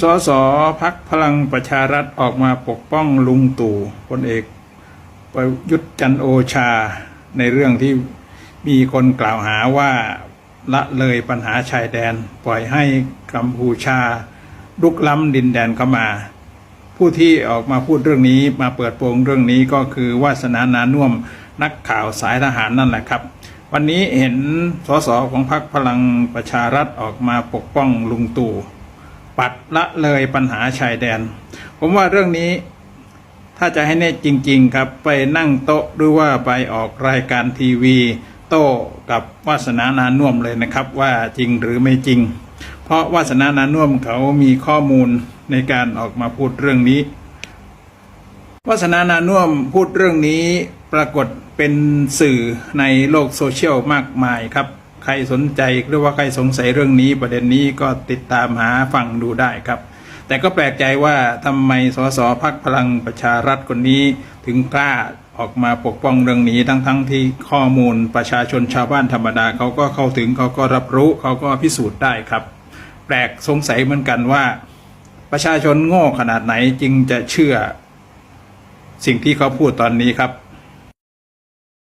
สสพักพลังประชารัฐออกมาปกป้องลุงตู่พลเอกประยุทธ์จันโอชาในเรื่องที่มีคนกล่าวหาว่าละเลยปัญหาชายแดนปล่อยให้กัมพูชาลุกล้ำดินแดนเข้ามา ผู้ที่ออกมาพูดเรื่องนี้มาเปิดโปงเรื่องนี้ก็คือวาสนานานุ่มนักข่าวสายทหารนั่นแหละครับ วันนี้เห็นสสของพรรคพลังประชารัฐออกมาปกป้องลุงตู่ ปัดละเลยปัญหาชายแดน ผมว่าเรื่องนี้ถ้าจะให้แน่จริง ๆ ครับ ไปนั่งโต๊ะหรือว่าไปออกรายการทีวี โต้กับวาสนานานุ่มเลยนะครับ ว่าจริงหรือไม่จริง เพราะวาสนานานุ่มเขามีข้อมูลในการออกมาพูดเรื่องนี้วาสนานานุ่มพูดเรื่องนี้ปรากฏเป็นสื่อในโลกโซเชียลมากมายครับ ใครสนใจหรือว่าใครสงสัยเรื่องนี้ประเด็นนี้ก็ติดตามหาฟังดูได้ครับ แต่ก็แปลกใจว่าทำไมสสพักพลังประชารัฐคนนี้ถึงกล้าออกมาปกป้องเรื่องนี้ทั้งๆทที่ข้อมูลประชาชนชาวบ้านธรรมดาเขาก็เข้าถึงเขาก็รับรู้เขาก็พิสูจน์ได้ครับ แปลกสงสัยเหมือนกันว่า ประชาชนโง่ขนาดไหนจึงจะเชื่อ สิ่งที่เขาพูดตอนนี้ครับ